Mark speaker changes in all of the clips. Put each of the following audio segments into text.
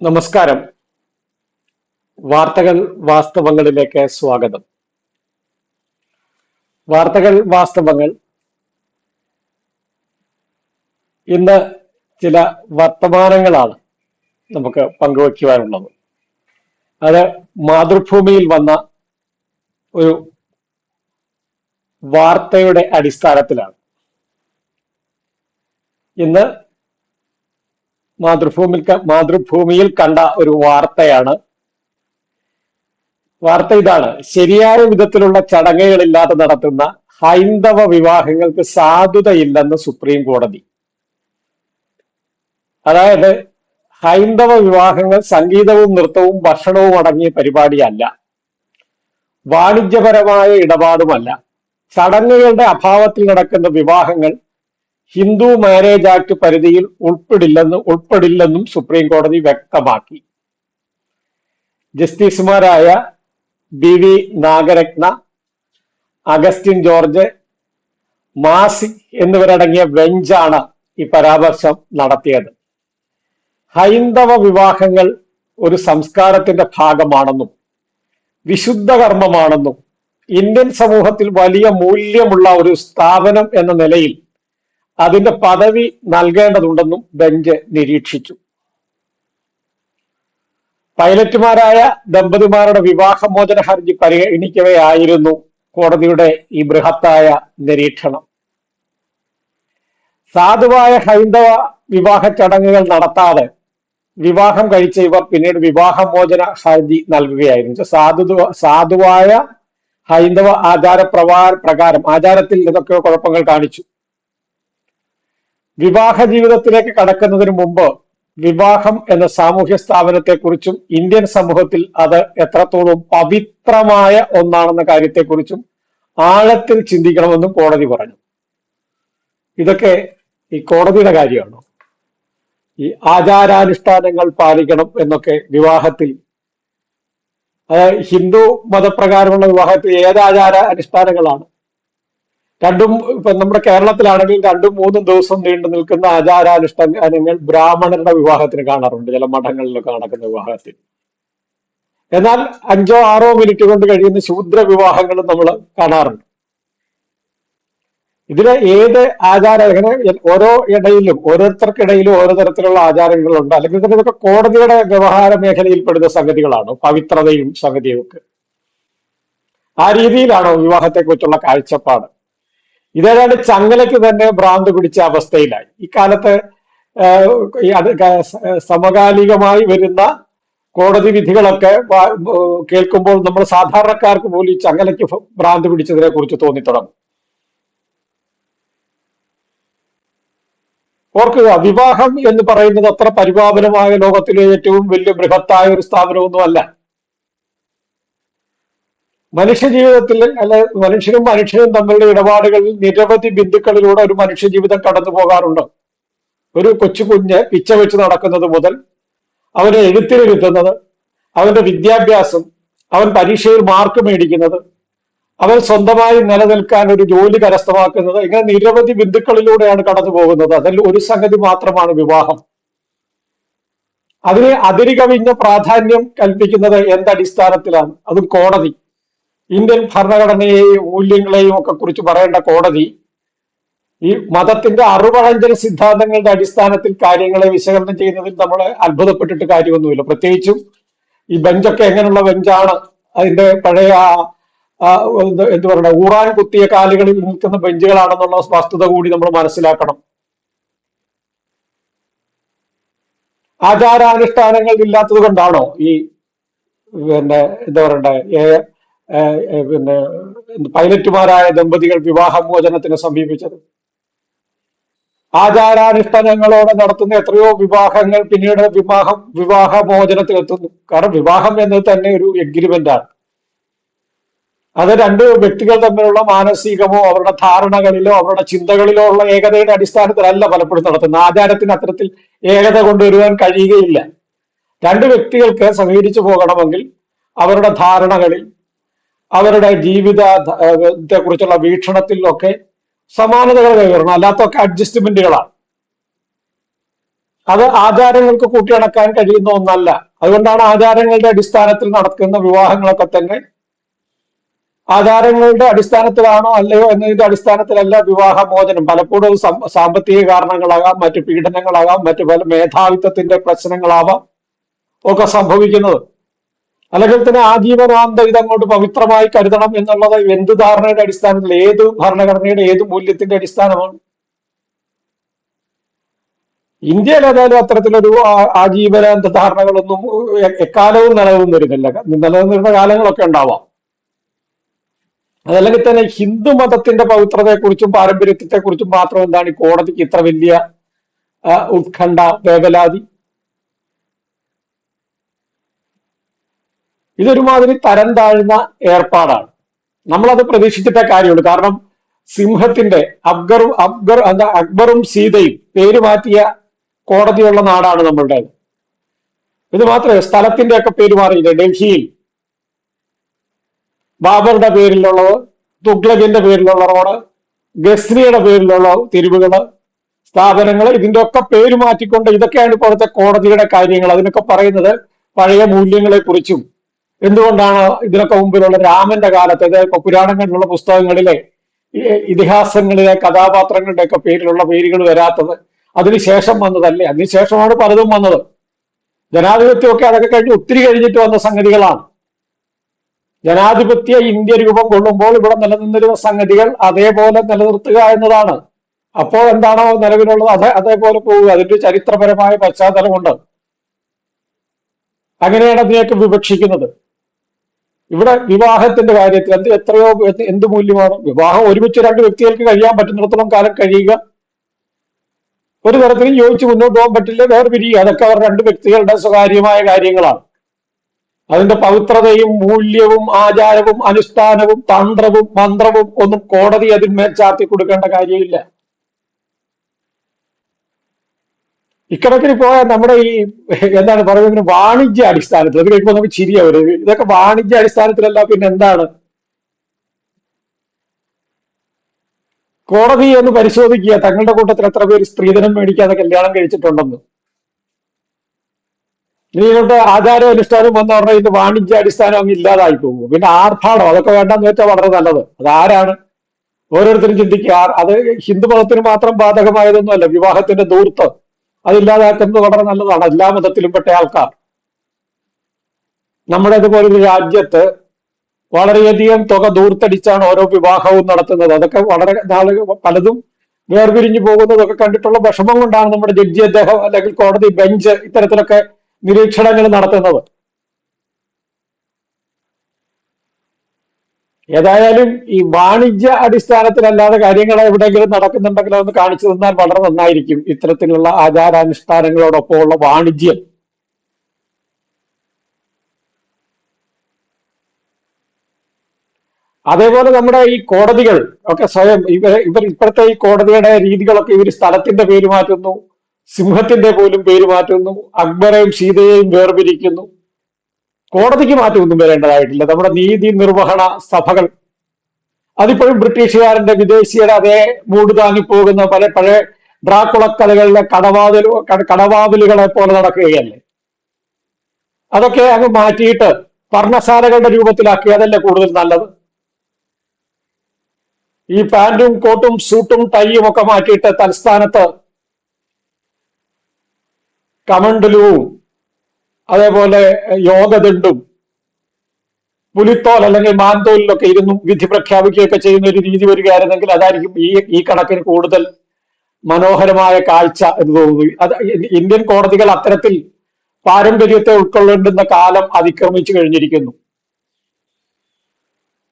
Speaker 1: നമസ്കാരം. വാർത്തകൾ വാസ്തവങ്ങളിലേക്ക് സ്വാഗതം. വാർത്തകൾ വാസ്തവങ്ങൾ. ഇന്ന് ചില വർത്തമാനങ്ങളാണ് നമുക്ക് പങ്കുവയ്ക്കുവാനുള്ളത്. അത് മാതൃഭൂമിയിൽ വന്ന ഒരു വാർത്തയുടെ അടിസ്ഥാനത്തിലാണ്. ഇന്ന് മാതൃഭൂമിയിൽ ക- മാതൃഭൂമിയിൽ കണ്ട ഒരു വാർത്തയാണ്. വാർത്ത ഇതാണ്. ശരിയായ വിധത്തിലുള്ള ചടങ്ങുകളില്ലാതെ നടത്തുന്ന ഹൈന്ദവ വിവാഹങ്ങൾക്ക് സാധുതയില്ലെന്ന് സുപ്രീം കോടതി. അതായത് ഹൈന്ദവ വിവാഹങ്ങൾ സംഗീതവും നൃത്തവും ഭക്ഷണവും അടങ്ങിയ പരിപാടിയല്ല. വാണിജ്യപരമായ ഇടപാടുമല്ല. ചടങ്ങുകളുടെ അഭാവത്തിൽ നടക്കുന്ന വിവാഹങ്ങൾ ഹിന്ദു മാരേജ് ആക്ട് പരിധിയിൽ ഉൾപ്പെടില്ലെന്ന് ഉൾപ്പെടില്ലെന്നും സുപ്രീം കോടതി വ്യക്തമാക്കി. ജസ്റ്റിസുമാരായ B V Nagarathna Augustine George Masih എന്നിവരടങ്ങിയ ബെഞ്ചാണ് ഈ പരാമർശം നടത്തിയത്. ഹൈന്ദവ വിവാഹങ്ങൾ ഒരു സംസ്കാരത്തിന്റെ ഭാഗമാണെന്നും വിശുദ്ധ കർമ്മമാണെന്നും ഇന്ത്യൻ സമൂഹത്തിൽ വലിയ മൂല്യമുള്ള ഒരു സ്ഥാപനം എന്ന നിലയിൽ അതിന്റെ പദവി നൽകേണ്ടതുണ്ടെന്നും ബെഞ്ച് നിരീക്ഷിച്ചു. പൈലറ്റുമാരായ ദമ്പതിമാരുടെ വിവാഹമോചന ഹർജി പരിഗണിക്കവെയായിരുന്നു കോടതിയുടെ ഈ ബൃഹത്തായ നിരീക്ഷണം. സാധുവായ ഹൈന്ദവ വിവാഹ ചടങ്ങുകൾ നടത്താതെ വിവാഹം കഴിച്ച ഇവർ പിന്നീട് വിവാഹമോചന ഹർജി നൽകുകയായിരുന്നു. സാധു സാധുവായ ഹൈന്ദവ ആചാര പ്രകാരം ആചാരത്തിൽ ഇതൊക്കെ കുഴപ്പങ്ങൾ കാണിച്ചു. വിവാഹ ജീവിതത്തിലേക്ക് കടക്കുന്നതിന് മുമ്പ് വിവാഹം എന്ന സാമൂഹ്യ സ്ഥാപനത്തെക്കുറിച്ചും ഇന്ത്യൻ സമൂഹത്തിൽ അത് എത്രത്തോളം പവിത്രമായ ഒന്നാണെന്ന കാര്യത്തെക്കുറിച്ചും ആഴത്തിൽ ചിന്തിക്കണമെന്നും കോടതി പറഞ്ഞു. ഇതൊക്കെ ഈ കോടതിയുടെ കാര്യമാണ്? ഈ ആചാരാനുഷ്ഠാനങ്ങൾ പാലിക്കണം എന്നൊക്കെ വിവാഹത്തിൽ ഹിന്ദു മതപ്രകാരമുള്ള വിവാഹത്തിൽ ഏത് ആചാര അനുഷ്ഠാനങ്ങളാണ് രണ്ടും ഇപ്പൊ നമ്മുടെ കേരളത്തിലാണെങ്കിൽ രണ്ടും മൂന്നും ദിവസം നീണ്ടു നിൽക്കുന്ന ആചാരാനുഷ്ഠാനങ്ങൾ ബ്രാഹ്മണരുടെ വിവാഹത്തിന് കാണാറുണ്ട്. ചില മഠങ്ങളിലൊക്കെ നടക്കുന്ന വിവാഹത്തിൽ. എന്നാൽ അഞ്ചോ ആറോ മിനിറ്റ് കൊണ്ട് കഴിയുന്ന ശൂദ്ര വിവാഹങ്ങളും നമ്മൾ കാണാറുണ്ട്. ഇതിലെ ഏത് ആചാര ഇങ്ങനെ ഓരോ ഇടയിലും ഓരോരുത്തർക്കിടയിലും ഓരോ തരത്തിലുള്ള ആചാരങ്ങളുണ്ട്. അല്ലെങ്കിൽ തന്നെ ഇതൊക്കെ കോടതിയുടെ വ്യവഹാര മേഖലയിൽപ്പെടുന്ന സംഗതികളാണ്. പവിത്രതയും സംഗതിയും ഒക്കെ. ആ രീതിയിലാണോ വിവാഹത്തെക്കുറിച്ചുള്ള കാഴ്ചപ്പാട്. ഇതേതാണ്ട് ചങ്ങലയ്ക്ക് തന്നെ ഭ്രാന്ത് പിടിച്ച അവസ്ഥയിലായി. ഇക്കാലത്ത് സമകാലികമായി വരുന്ന കോടതി വിധികളൊക്കെ കേൾക്കുമ്പോൾ നമ്മൾ സാധാരണക്കാർക്ക് പോലും ഈ ചങ്ങലയ്ക്ക് ഭ്രാന്ത് പിടിച്ചതിനെ കുറിച്ച് തോന്നിത്തുടങ്ങും. ഓർക്കുക വിവാഹം എന്ന് പറയുന്നത് അത്ര പരിപാവനമായ ലോകത്തിലെ ഏറ്റവും വലിയ ബൃഹത്തായ ഒരു സ്ഥാപനമൊന്നുമല്ല. മനുഷ്യ ജീവിതത്തിൽ അല്ലെ മനുഷ്യനും മനുഷ്യനും തമ്മിലുള്ള ഇടപാടുകളിൽ നിരവധി ബിന്ദുക്കളിലൂടെ ഒരു മനുഷ്യ ജീവിതം കടന്നു പോകാറുണ്ട്. ഒരു കൊച്ചു കുഞ്ഞ് പിച്ച വെച്ച് നടക്കുന്നത് മുതൽ അവനെ എഴുത്തിലിരുത്തുന്നത് അവന്റെ വിദ്യാഭ്യാസം അവൻ പരീക്ഷയിൽ മാർക്ക് മേടിക്കുന്നത് അവൻ സ്വന്തമായി നിലനിൽക്കാൻ ഒരു ജോലി കരസ്ഥമാക്കുന്നത് ഇങ്ങനെ നിരവധി ബിന്ദുക്കളിലൂടെയാണ് കടന്നു പോകുന്നത്. അതിൽ ഒരു സംഗതി മാത്രമാണ് വിവാഹം. അതിന് അതിരുകവിഞ്ഞ പ്രാധാന്യം കൽപ്പിക്കുന്നത് എന്തടിസ്ഥാനത്തിലാണ് അതും കോടതി. ഇന്ത്യൻ ഭരണഘടനയെയും മൂല്യങ്ങളെയും ഒക്കെ കുറിച്ച് പറയേണ്ട കോടതി ഈ മതത്തിന്റെ അറുപഴഞ്ചന സിദ്ധാന്തങ്ങളുടെ അടിസ്ഥാനത്തിൽ കാര്യങ്ങളെ വിശകലനം ചെയ്യുന്നതിൽ നമ്മൾ അത്ഭുതപ്പെട്ടിട്ട് കാര്യമൊന്നുമില്ല. പ്രത്യേകിച്ചും ഈ ബെഞ്ചൊക്കെ എങ്ങനെയുള്ള ബെഞ്ചാണ് അതിന്റെ പഴയ എന്ത് പറയുക ഊറാൻ കുത്തിയ കാലുകളിൽ നിൽക്കുന്ന ബെഞ്ചുകളാണെന്നുള്ള വസ്തുത കൂടി നമ്മൾ മനസ്സിലാക്കണം. ആചാരാനുഷ്ഠാനങ്ങൾ ഇല്ലാത്തത് കൊണ്ടാണോ ഈ പിന്നെ എന്താ പറയണ്ടേ പിന്നെ പൈലറ്റുമാരായ ദമ്പതികൾ വിവാഹമോചനത്തിന് സമീപിച്ചത്. ആചാരാനുഷ്ഠാനങ്ങളോടെ നടത്തുന്ന എത്രയോ വിവാഹങ്ങൾ പിന്നീട് വിവാഹം വിവാഹമോചനത്തിലെത്തുന്നു. കാരണം വിവാഹം എന്നത് തന്നെ ഒരു എഗ്രിമെന്റ് ആണ്. അത് രണ്ട് വ്യക്തികൾ തമ്മിലുള്ള മാനസികമോ അവരുടെ ധാരണകളിലോ അവരുടെ ചിന്തകളിലോ ഉള്ള ഏകതയുടെ അടിസ്ഥാനത്തിലല്ല പലപ്പോഴും നടത്തുന്നത്. ആചാരത്തിന് അത്തരത്തിൽ ഏകത കൊണ്ടുവരുവാൻ കഴിയുകയില്ല. രണ്ട് വ്യക്തികൾക്ക് സഹകരിച്ചു പോകണമെങ്കിൽ അവരുടെ ധാരണകളിൽ അവരുടെ ജീവിത ത്തെ കുറിച്ചുള്ള വീക്ഷണത്തിലൊക്കെ സമാനതകൾ കൈവരണം. അല്ലാത്തൊക്കെ അഡ്ജസ്റ്റ്മെന്റുകളാണ് അത് ആചാരങ്ങൾക്ക് കൂട്ടിയടക്കാൻ കഴിയുന്ന ഒന്നല്ല. അതുകൊണ്ടാണ് ആചാരങ്ങളുടെ അടിസ്ഥാനത്തിൽ നടക്കുന്ന വിവാഹങ്ങളൊക്കെ തന്നെ ആചാരങ്ങളുടെ അടിസ്ഥാനത്തിലാണോ അല്ലയോ എന്നതിന്റെ അടിസ്ഥാനത്തിലല്ല വിവാഹമോചനം. പലപ്പോഴും സാമ്പത്തിക കാരണങ്ങളാകാം മറ്റു പീഡനങ്ങളാകാം മറ്റു പല മേധാവിത്വത്തിന്റെ പ്രശ്നങ്ങളാവാം ഒക്കെ സംഭവിക്കുന്നത്. അല്ലെങ്കിൽ തന്നെ ആജീവനാന്തം ഇതങ്ങോട്ട് പവിത്രമായി കരുതണം എന്നുള്ളത് എന്ത് ധാരണയുടെ അടിസ്ഥാനത്തിൽ ഏത് ഭരണഘടനയുടെ ഏത് മൂല്യത്തിന്റെ അടിസ്ഥാനമാണ്? ഇന്ത്യയിൽ ഏതായാലും അത്തരത്തിലൊരു ആജീവനാന്ത ധാരണകളൊന്നും എക്കാലവും നിലനിന്നിരുന്നില്ല നിലനിന്നിരുന്ന കാലങ്ങളൊക്കെ ഉണ്ടാവാം. അതല്ലെങ്കിൽ തന്നെ ഹിന്ദു മതത്തിന്റെ പവിത്രതയെക്കുറിച്ചും പാരമ്പര്യത്തെക്കുറിച്ചും മാത്രം എന്താണ് ഈ കോടതിക്ക് ഇത്ര വലിയ ഉത്കണ്ഠ വേവലാതി? ഇതൊരുമാതിരി തരം താഴ്ന്ന ഏർപ്പാടാണ്. നമ്മളത് പ്രതീക്ഷിച്ചിട്ടേ കാര്യമുള്ളൂ. കാരണം സിംഹത്തിന്റെ അക്ബറും അക്ബർ എന്താ അക്ബറും സീതയും പേര് മാറ്റിയ കോടതിയുള്ള നാടാണ് നമ്മളുടേത്. ഇത് മാത്രമേ സ്ഥലത്തിന്റെ ഒക്കെ പേര് മാറിയില്ല? ഡൽഹിയിൽ. ബാബറുടെ പേരിലുള്ളത് തുഗ്ലകിന്റെ പേരിലുള്ള റോഡ് ഗസ്നിയുടെ പേരിലുള്ള തെരുവുകൾ സ്ഥാപനങ്ങൾ ഇതിന്റെ ഒക്കെ പേര് മാറ്റിക്കൊണ്ട് ഇതൊക്കെയാണ് ഇപ്പോഴത്തെ കോടതിയുടെ കാര്യങ്ങൾ. അതിനൊക്കെ പറയുന്നത് പഴയ മൂല്യങ്ങളെ കുറിച്ചും എന്തുകൊണ്ടാണ് ഇതിനൊക്കെ മുമ്പിലുള്ള രാമന്റെ കാലത്ത് ഇപ്പൊ പുരാണങ്ങളിലുള്ള പുസ്തകങ്ങളിലെ ഇതിഹാസങ്ങളിലെ കഥാപാത്രങ്ങളുടെ ഒക്കെ പേരിലുള്ള പേരുകൾ വരാത്തത് അതിനുശേഷം വന്നതല്ലേ? അതിനുശേഷമാണ് പലതും വന്നത്. ജനാധിപത്യമൊക്കെ അതൊക്കെ കഴിഞ്ഞ് ഒത്തിരി കഴിഞ്ഞിട്ട് വന്ന സംഗതികളാണ്. ജനാധിപത്യ ഇന്ത്യ രൂപം കൊള്ളുമ്പോൾ ഇവിടെ നിലനിന്നിരുന്ന സംഗതികൾ അതേപോലെ നിലനിർത്തുക എന്നതാണ്. അപ്പോൾ എന്താണോ നിലവിലുള്ളത് അതെ അതേപോലെ പോവുക. അതിന്റെ ചരിത്രപരമായ പശ്ചാത്തലമുണ്ട്. അങ്ങനെയാണ് അതിനെയൊക്കെ വിവക്ഷിക്കുന്നത്. ഇവിടെ വിവാഹത്തിന്റെ കാര്യത്തിൽ എന്ത് എത്രയോ എന്ത് മൂല്യമാണ്? വിവാഹം ഒരുമിച്ച് രണ്ട് വ്യക്തികൾക്ക് കഴിയാൻ പറ്റുന്നിടത്തോളം കാലം കഴിയുക. ഒരു തരത്തിലും യോജിച്ച് മുന്നോട്ട് പോകാൻ പറ്റില്ല. വേറെ പിരിയുക അതൊക്കെ അവർ രണ്ട് വ്യക്തികളുടെ സ്വകാര്യമായ കാര്യങ്ങളാണ്. അതിന്റെ പവിത്രതയും മൂല്യവും ആചാരവും അനുഷ്ഠാനവും തന്ത്രവും മന്ത്രവും ഒന്നും കോടതി അതിന്മേൽ ചാർത്തി കൊടുക്കേണ്ട കാര്യമില്ല. ഇക്കണക്കിന് പോയാൽ നമ്മുടെ ഈ എന്താണ് പറയുന്നതിന് വാണിജ്യ അടിസ്ഥാനത്തിൽ അത് കഴിക്കുമ്പോൾ നമുക്ക് ചിരിയ ഒരു ഇതൊക്കെ വാണിജ്യ അടിസ്ഥാനത്തിലല്ല പിന്നെ എന്താണ്? കോടതി ഒന്ന് പരിശോധിക്കുക തങ്ങളുടെ കൂട്ടത്തിൽ എത്ര പേര് സ്ത്രീധനം മേടിക്കാതെ കല്യാണം കഴിച്ചിട്ടുണ്ടെന്ന്. ഇനി ഇങ്ങോട്ട് ആചാരം അനുഷ്ഠാനം വന്ന പറഞ്ഞാൽ ഇത് വാണിജ്യ അടിസ്ഥാനം അങ്ങ് ഇല്ലാതായി പോകും. പിന്നെ ആർഭാടം അതൊക്കെ വേണ്ടെന്ന് വെച്ചാൽ വളരെ നല്ലത്. അത് ആരാണ്? ഓരോരുത്തരും ചിന്തിക്കുക. അത് ഹിന്ദു മതത്തിന് മാത്രം ബാധകമായതൊന്നുമല്ല വിവാഹത്തിന്റെ ദൂർത്ത് അതില്ലാതാക്കുന്നത് വളരെ നല്ലതാണ് എല്ലാ മതത്തിലും പെട്ട ആൾക്കാർ. നമ്മുടെ ഇതുപോലൊരു രാജ്യത്ത് വളരെയധികം തുക ദൂർത്തടിച്ചാണ് ഓരോ വിവാഹവും നടത്തുന്നത്. അതൊക്കെ വളരെ പലതും വേർപിരിഞ്ഞു പോകുന്നതൊക്കെ കണ്ടിട്ടുള്ള വിഷമം കൊണ്ടാണ് നമ്മുടെ ജഡ്ജി അദ്ദേഹം അല്ലെങ്കിൽ കോടതി ബെഞ്ച് ഇത്തരത്തിലൊക്കെ നിരീക്ഷണങ്ങൾ നടത്തുന്നത്. ഏതായാലും ഈ വാണിജ്യ അടിസ്ഥാനത്തിലല്ലാതെ കാര്യങ്ങൾ എവിടെയെങ്കിലും നടക്കുന്നുണ്ടെങ്കിലോ ഒന്ന് കാണിച്ചു തന്നാൽ വളരെ നന്നായിരിക്കും ഇത്തരത്തിലുള്ള ആചാരാനുഷ്ഠാനങ്ങളോടൊപ്പമുള്ള വാണിജ്യം. അതേപോലെ നമ്മുടെ ഈ കോടതികൾ ഒക്കെ സ്വയം ഇവർ ഇവർ ഇപ്പോഴത്തെ ഈ കോടതിയുടെ രീതികളൊക്കെ ഇവർ സ്ഥലത്തിന്റെ പേര് മാറ്റുന്നു സിംഹത്തിന്റെ പോലും പേര് മാറ്റുന്നു അക്ബറെയും സീതയെയും വേർപിരിക്കുന്നു. കോടതിക്ക് മാറ്റമൊന്നും വരേണ്ടതായിട്ടില്ല. നമ്മുടെ നീതി നിർവഹണ സഭകൾ. അതിപ്പോഴും ബ്രിട്ടീഷുകാരന്റെ വിദേശിയുടെ അതേ മൂട് താങ്ങിപ്പോകുന്ന പല പഴയ ഡ്രാക്കുളക്കലകളിലെ കടവാതിൽ കടവാതിലുകളെ പോലെ നടക്കുകയല്ലേ? അതൊക്കെ അങ്ങ് മാറ്റിയിട്ട് പർണശാലകളുടെ രൂപത്തിലാക്കി അതല്ലേ കൂടുതൽ നല്ലത്? ഈ പാന്റും കോട്ടും സൂട്ടും ടൈയും ഒക്കെ മാറ്റിയിട്ട് തലസ്ഥാനത്ത് കമണ്ടലുവും അതേപോലെ യോഗദണ്ഡും പുലിത്തോൽ അല്ലെങ്കിൽ മാന്തോലിലൊക്കെ ഇരുന്നു വിധി പ്രഖ്യാപിക്കുകയൊക്കെ ചെയ്യുന്ന ഒരു രീതി വരികയായിരുന്നെങ്കിൽ അതായിരിക്കും ഈ ഈ കണക്കിന് കൂടുതൽ മനോഹരമായ കാഴ്ച എന്ന് തോന്നുന്നു. അത് ഇന്ത്യൻ കോടതികൾ അത്തരത്തിൽ പാരമ്പര്യത്തെ ഉൾക്കൊള്ളേണ്ടുന്ന കാലം അതിക്രമിച്ചു കഴിഞ്ഞിരിക്കുന്നു.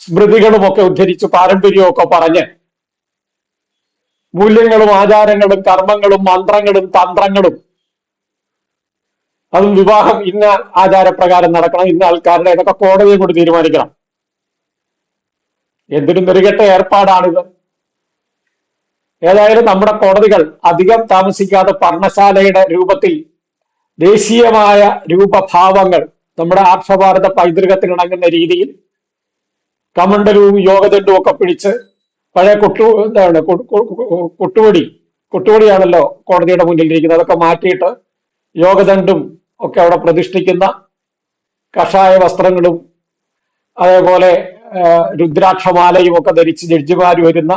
Speaker 1: സ്മൃതികളുമൊക്കെ ഉദ്ധരിച്ച് പാരമ്പര്യമൊക്കെ പറഞ്ഞ് മൂല്യങ്ങളും ആചാരങ്ങളും കർമ്മങ്ങളും മന്ത്രങ്ങളും തന്ത്രങ്ങളും അതും വിവാഹം ഇന്ന ആചാരപ്രകാരം നടക്കണം ഇന്ന ആൾക്കാരുടെ ഇതൊക്കെ കോടതിയെ കൊണ്ട് തീരുമാനിക്കണം. എന്തൊരു നെറുകെട്ട ഏർപ്പാടാണിത്. ഏതായാലും നമ്മുടെ കോടതികൾ അധികം താമസിക്കാതെ പർണശാലയുടെ രൂപത്തിൽ ദേശീയമായ രൂപഭാവങ്ങൾ നമ്മുടെ ആർഷഭാരത പൈതൃകത്തിനിണങ്ങുന്ന രീതിയിൽ കമണ്ടലവും യോഗദണ്ഡും ഒക്കെ പിടിച്ച് പഴയ കൊട്ടു എന്താണ് കൊട്ടുവടി കൊട്ടുവടിയാണല്ലോ കോടതിയുടെ മുന്നിൽ ഇരിക്കുന്നത്. അതൊക്കെ മാറ്റിയിട്ട് യോഗദണ്ഡും ഒക്കെ അവിടെ പ്രതിഷ്ഠിക്കുന്ന കഷായ വസ്ത്രങ്ങളും അതേപോലെ രുദ്രാക്ഷമാലയും ഒക്കെ ധരിച്ച് ജഡ്ജിമാർ വരുന്ന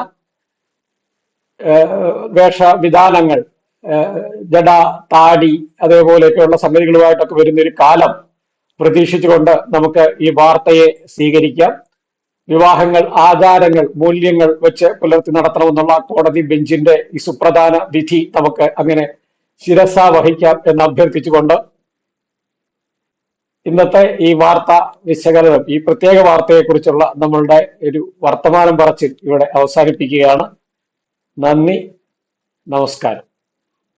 Speaker 1: വേഷവിധാനങ്ങൾ ജഡ താടി അതേപോലെയൊക്കെയുള്ള സംഗതികളുമായിട്ടൊക്കെ വരുന്ന ഒരു കാലം പ്രതീക്ഷിച്ചുകൊണ്ട് നമുക്ക് ഈ വാർത്തയെ സ്വീകരിക്കാം. വിവാഹങ്ങൾ ആചാരങ്ങൾ മൂല്യങ്ങൾ വെച്ച് പുലർത്തി നടത്തണമെന്നുള്ള കോടതി ബെഞ്ചിന്റെ ഈ സുപ്രധാന വിധി നമുക്ക് അങ്ങനെ ശിരസ വഹിക്കാം എന്ന് അഭ്യർത്ഥിച്ചുകൊണ്ട് ഇന്നത്തെ ഈ വാർത്ത വിശകലനം ഈ പ്രത്യേക വാർത്തയെക്കുറിച്ചുള്ള നമ്മളുടെ ഒരു വർത്തമാനം പറച്ചിൽ ഇവിടെ അവസാനിപ്പിക്കുകയാണ്. നന്ദി നമസ്കാരം.